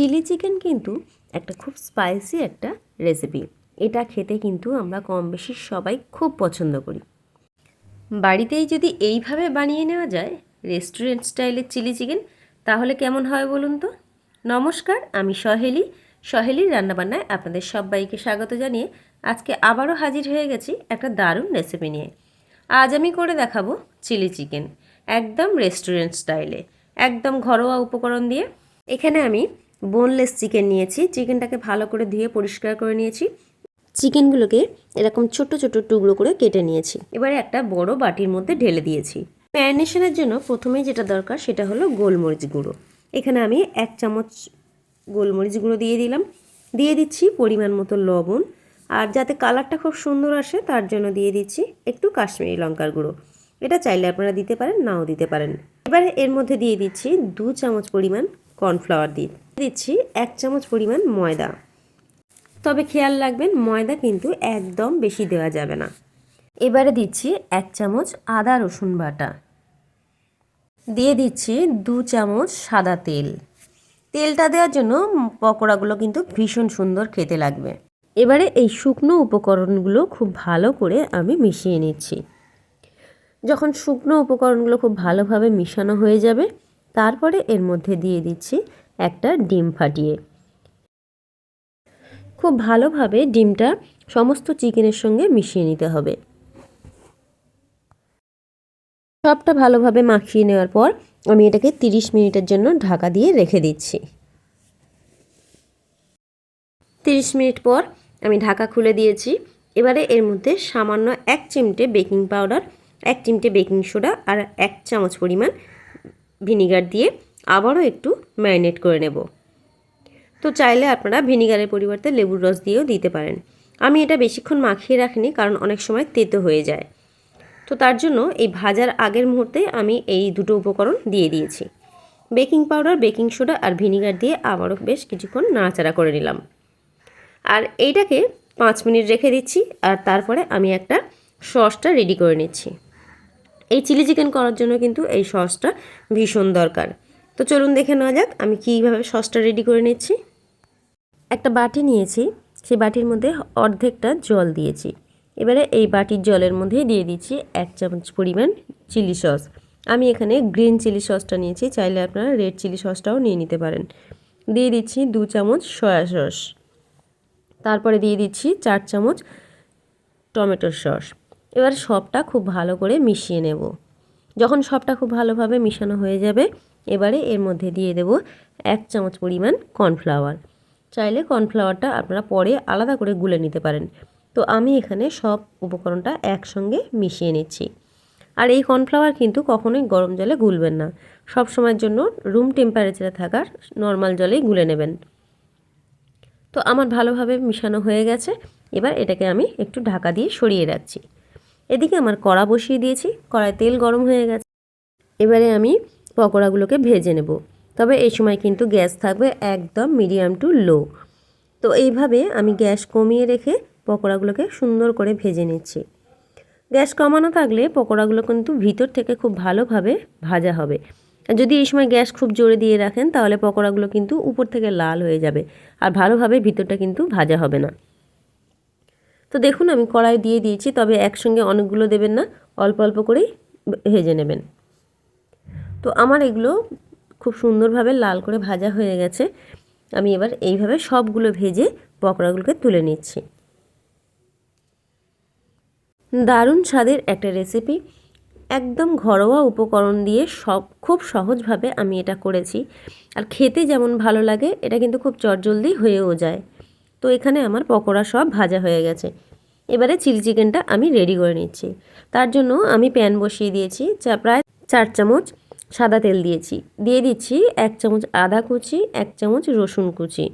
Chilli chicken কিন্তু একটা খুব স্পাইসি একটা রেসিপি এটা খেতে কিন্তু আমরা কম বেশি সবাই খুব পছন্দ করি। বাড়িতেই যদি এইভাবে বানিয়ে নেওয়া যায় রেস্টুরেন্ট স্টাইলের চিলি চিকেন, তাহলে কেমন হয় বলুন তো? নমস্কার, আমি সহেলি। সহেলির রান্নাবান্নায় আপনাদের সবাইকে স্বাগত জানিয়ে আজকে আবারও হাজির হয়ে গেছি একটা দারুণ রেসিপি নিয়ে। আজ আমি করে দেখাবো চিলি চিকেন, একদম রেস্টুরেন্ট স্টাইলে একদম ঘরোয়া উপকরণ দিয়ে। এখানে আমি বোনলেস চিকেন নিয়েছি। চিকেনটাকে ভালো করে ধুয়ে পরিষ্কার করে নিয়েছি। চিকেনগুলোকে এরকম ছোট ছোট টুকরো করে কেটে নিয়েছি। এবারে একটা বড় বাটির মধ্যে ঢেলে দিয়েছি। ম্যারিনেশনের জন্য প্রথমেই যেটা দরকার সেটা হলো গোলমরিচ গুঁড়ো। এখানে আমি এক চামচ গোলমরিচ গুঁড়ো দিয়ে দিলাম। দিয়ে দিচ্ছি পরিমাণ মতো লবণ। আর যাতে কালারটা খুব সুন্দর আসে তার জন্য দিয়ে দিচ্ছি একটু কাশ্মীরি লঙ্কার গুঁড়ো। এটা চাইলে আপনারা দিতে পারেন, নাও দিতে পারেন। এবারে এর মধ্যে দিয়ে দিচ্ছি দু চামচ পরিমাণ কর্নফ্লাওয়ার দিয়ে দিচ্ছি এক চামচ পরিমাণ ময়দা। তবে খেয়াল রাখবেন, ময়দা কিন্তু একদম বেশি দেওয়া যাবে না। এবারে দিচ্ছি এক চামচ আদা রসুন বাটা। দিয়ে দিচ্ছি দু চামচ সাদা তেল। তেলটা দেওয়ার জন্য পকোড়াগুলো কিন্তু ভীষণ সুন্দর খেতে লাগবে। এবারে এই শুকনো উপকরণগুলো খুব ভালো করে আমি মিশিয়ে নিচ্ছি। যখন শুকনো উপকরণগুলো খুব ভালোভাবে মিশানো হয়ে যাবে, তারপরে এর মধ্যে দিয়ে দিচ্ছি একটা ডিম ফাটিয়ে। খুব ভালোভাবে ডিমটা সমস্ত চিকেনের সঙ্গে মিশিয়ে নিতে হবে। সবটা ভালোভাবে মাখিয়ে নেওয়ার পর আমি এটাকে 30 মিনিটের জন্য ঢাকা দিয়ে রেখে দিচ্ছি। 30 মিনিট পর আমি ঢাকা খুলে দিয়েছি। এবারে এর মধ্যে সামান্য এক চিমটে বেকিং পাউডার, এক চিমটে বেকিং সোডা আর এক চামচ পরিমাণ ভিনিগার দিয়ে আবারও একটু ম্যারিনেট করে নেব। তো চাইলে আপনারা ভিনিগারের পরিবর্তে লেবুর রস দিয়েও দিতে পারেন। আমি এটা বেশিক্ষণ মাখিয়ে রাখিনি কারণ অনেক সময় তেতো হয়ে যায়। তো তার জন্য এই ভাজার আগের মুহূর্তে আমি এই দুটো উপকরণ দিয়ে দিয়েছি। বেকিং পাউডার, বেকিং সোডা আর ভিনিগার দিয়ে আবারও বেশ কিছুক্ষণ নাড়াচাড়া করে নিলাম। আর এইটাকে পাঁচ মিনিট রেখে দিচ্ছি আর তারপরে আমি একটা সসটা রেডি করে নিচ্ছি। এই চিলি চিকেন করার জন্য কিন্তু এই সসটা ভীষণ দরকার। তো চলুন দেখে নেওয়া যাক, আমি কীভাবে সসটা রেডি করে নিচ্ছি। একটা বাটি নিয়েছি, সেই বাটির মধ্যে অর্ধেকটা জল দিয়েছি। এবারে এই বাটির জলের মধ্যে দিয়ে দিচ্ছি এক চামচ পরিমাণ চিলি সস। আমি এখানে গ্রিন চিলি সসটা নিয়েছি, চাইলে আপনারা রেড চিলি সসটাও নিয়ে নিতে পারেন। দিয়ে দিচ্ছি দু চামচ সয়া সস। তারপরে দিয়ে দিচ্ছি চার চামচ টমেটোর সস। এবার সবটা খুব ভালো করে মিশিয়ে নেব। যখন সবটা খুব ভালোভাবে মিশানো হয়ে যাবে এবারে এর মধ্যে দিয়ে দেব এক চামচ পরিমাণ কর্নফ্লাওয়ার। চাইলে কর্নফ্লাওয়ারটা আপনারা পরে আলাদা করে গুলে নিতে পারেন। তো আমি এখানে সব উপকরণটা একসঙ্গে মিশিয়ে নিচ্ছি। আর এই কর্নফ্লাওয়ার কিন্তু কখনোই গরম জলে গুলবেন না। সব সময়ের জন্য রুম টেম্পারেচারে থাকার নর্মাল জলেই গুলে নেবেন। তো আমার ভালোভাবে মিশানো হয়ে গেছে। এবার এটাকে আমি একটু ঢাকা দিয়ে সরিয়ে রাখছি। এদিকে আমার কড়া বসিয়ে দিয়েছি। কড়ায় তেল গরম হয়ে গেছে। এবারে আমি পকোড়াগুলোকে ভেজে নেব। তবে এই সময় কিন্তু গ্যাস থাকবে একদম মিডিয়াম টু লো। তো এইভাবে আমি গ্যাস কমিয়ে রেখে পকোড়াগুলোকে সুন্দর করে ভেজে নিচ্ছি। গ্যাস কমানো থাকলে পকোড়াগুলো কিন্তু ভিতর থেকে খুব ভালোভাবে ভাজা হবে। যদি এই সময় গ্যাস খুব জোরে দিয়ে রাখেন, তাহলে পকোড়াগুলো কিন্তু উপর থেকে লাল হয়ে যাবে আর ভালোভাবে ভিতরটা কিন্তু ভাজা হবে না। তো দেখুন, আমি কড়াই দিয়ে দিয়েছি, তবে একসঙ্গে অনেকগুলো দেবেন না, অল্প অল্প করেই ভেজে নেবেন। তো আমার এগুলো খুব সুন্দরভাবে লাল করে ভাজা হয়ে গেছে। আমি এবার এইভাবে সবগুলো ভেজে পকোড়াগুলোকে তুলে নিচ্ছি। দারুণ স্বাদের একটা রেসিপি একদম ঘরোয়া উপকরণ দিয়ে সব, খুব সহজভাবে আমি এটা করেছি। আর খেতে যেমন ভালো লাগে, এটা কিন্তু খুব চটজলদি হয়েও যায়। তো এখানে আমার পকোড়া সব ভাজা হয়ে গেছে। এবারে চিলি চিকেনটা আমি রেডি করে নিচ্ছি। তার জন্য আমি প্যান বসিয়ে দিয়েছি যা প্রায় চার চামচ সাদা তেল দিয়েছি। দিয়ে দিচ্ছি এক চামচ আদা কুচি, এক চামচ রসুন কুচি।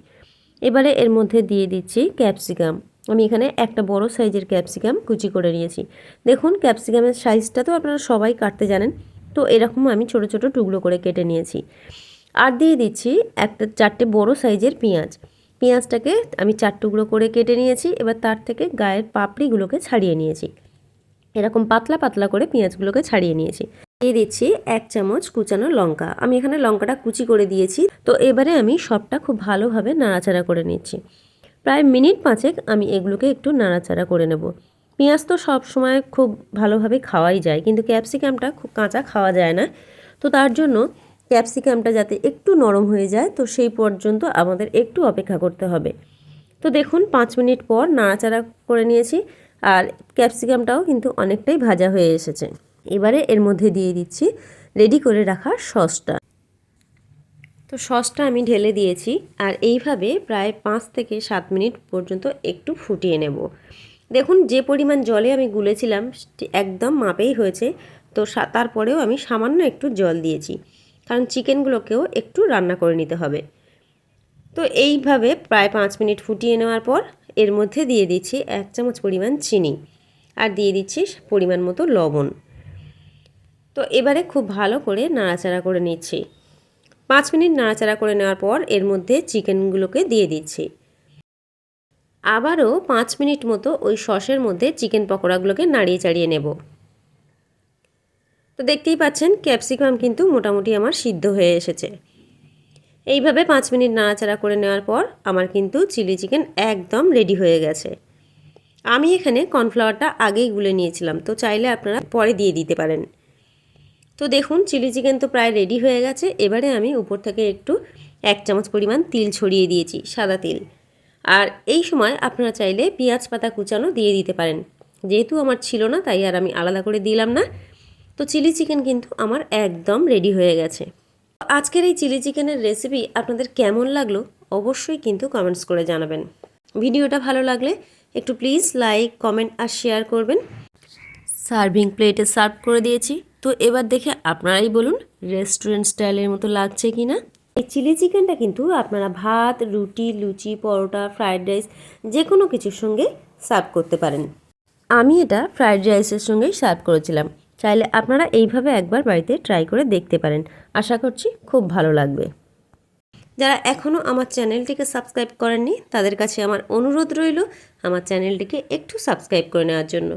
এবারে এর মধ্যে দিয়ে দিচ্ছি ক্যাপসিকাম। আমি এখানে একটা বড় সাইজের ক্যাপসিকাম কুচি করে নিয়েছি। দেখুন, ক্যাপসিকামের সাইজটা তো আপনারা সবাই কাটতে জানেন। তো এরকম আমি ছোট ছোট টুকরো করে কেটে নিয়েছি। আর দিয়ে দিচ্ছি একটা চারটে বড় সাইজের পেঁয়াজ। পেঁয়াজটাকে আমি চার টুকরো করে কেটে নিয়েছি। এবার তার থেকে গায়ের পাপড়িগুলোকে ছাড়িয়ে নিয়েছি। এরকম পাতলা পাতলা করে পেঁয়াজগুলোকে ছাড়িয়ে নিয়েছি। দিয়ে দিচ্ছি এক চামচ কুচানো লঙ্কা। আমি এখানে লঙ্কাটা কুচি করে দিয়েছি। তো এবারে আমি সবটা খুব ভালোভাবে নাড়াচাড়া করে নিচ্ছি। প্রায় মিনিট পাঁচেক আমি এগুলোকে একটু নাড়াচাড়া করে নেব। পেঁয়াজ তো সব সময় খুব ভালোভাবে খাওয়াই যায়, কিন্তু ক্যাপসিকামটা খুব কাঁচা খাওয়া যায় না। তো তার জন্য ক্যাপসিকামটা যাতে একটু নরম হয়ে যায়, তো সেই পর্যন্ত আমাদের একটু অপেক্ষা করতে হবে। তো দেখুন, পাঁচ মিনিট পর নাড়াচাড়া করে নিয়েছি, আর ক্যাপসিকামটাও কিন্তু অনেকটাই ভাজা হয়ে এসেছে। এবারে এর মধ্যে দিয়ে দিচ্ছি রেডি করে রাখা সসটা। তো সসটা আমি ঢেলে দিয়েছি আর এইভাবে প্রায় পাঁচ থেকে সাত মিনিট পর্যন্ত একটু ফুটিয়ে নেব। দেখুন, যে পরিমাণ জলে আমি গুলেছিলাম একদম মাপেই হয়েছে। তো তারপরেও আমি সামান্য একটু জল দিয়েছি, কারণ চিকেনগুলোকেও একটু রান্না করে নিতে হবে। তো এইভাবে প্রায় পাঁচ মিনিট ফুটিয়ে নেওয়ার পর এর মধ্যে দিয়ে দিচ্ছি এক চামচ পরিমাণ চিনি আর দিয়ে দিচ্ছি পরিমাণ মতো লবণ। তো এবারে খুব ভালো করে নাড়াচাড়া করে নিচ্ছি। পাঁচ মিনিট নাড়াচাড়া করে নেওয়ার পর এর মধ্যে চিকেনগুলোকে দিয়ে দিচ্ছি। আবারও পাঁচ মিনিট মতো ওই সসের মধ্যে চিকেন পকোড়াগুলোকে নাড়িয়ে চাড়িয়ে নেব। তো দেখতেই পাচ্ছেন, ক্যাপসিকাম কিন্তু মোটামুটি আমার সিদ্ধ হয়ে এসেছে। এইভাবে পাঁচ মিনিট নাড়াচাড়া করে নেওয়ার পর আমার কিন্তু চিলি চিকেন একদম রেডি হয়ে গেছে। আমি এখানে কর্নফ্লাওয়ারটা আগেই গুলে নিয়েছিলাম, তো চাইলে আপনারা পরে দিয়ে দিতে পারেন। তো দেখুন, চিলি চিকেন তো প্রায় রেডি হয়ে গেছে। এবারে আমি উপর থেকে একটু এক চামচ পরিমাণ তিল ছড়িয়ে দিয়েছি, সাদা তিল। আর এই সময় আপনারা চাইলে পেঁয়াজ পাতা কুচানো দিয়ে দিতে পারেন। যেহেতু আমার ছিল না, তাই আর আমি আলাদা করে দিলাম না। তো চিলি চিকেন কিন্তু আমার একদম রেডি হয়ে গেছে। আজকের এই চিলি চিকেনের রেসিপি আপনাদের কেমন লাগল অবশ্যই কিন্তু কমেন্টস করে জানাবেন। ভিডিওটা ভালো লাগলে একটু প্লিজ লাইক কমেন্ট আর শেয়ার করবেন। সার্ভিং প্লেটে সার্ভ করে দিয়েছি। তো এবার দেখে আপনারাই বলুন রেস্টুরেন্ট স্টাইলের মতো লাগছে কি না এই চিলি চিকেনটা কিন্তু আপনারা ভাত, রুটি, লুচি, পরোটা ফ্রায়েড রাইস যে কোনো কিছুর সঙ্গে সার্ভ করতে পারেন। আমি এটা ফ্রায়েড রাইসের সঙ্গেই সার্ভ করেছিলাম। চাইলে আপনারা এইভাবে একবার বাড়িতে ট্রাই করে দেখতে পারেন। আশা করছি খুব ভালো লাগবে। যারা এখনও আমার চ্যানেলটিকে সাবস্ক্রাইব করেননি, তাদের কাছে আমার অনুরোধ রইল আমার চ্যানেলটিকে একটু সাবস্ক্রাইব করে নেওয়ার জন্য।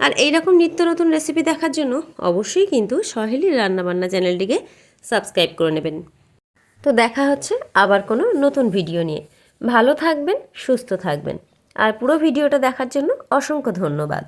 আর এইরকম নিত্য নতুন রেসিপি দেখার জন্য অবশ্যই কিন্তু সহেলি রান্নাবান্না চ্যানেলটিকে সাবস্ক্রাইব করে নেবেন। তো দেখা হচ্ছে আবার কোনো নতুন ভিডিও নিয়ে। ভালো থাকবেন, সুস্থ থাকবেন। আর পুরো ভিডিওটা দেখার জন্য অসংখ্য ধন্যবাদ।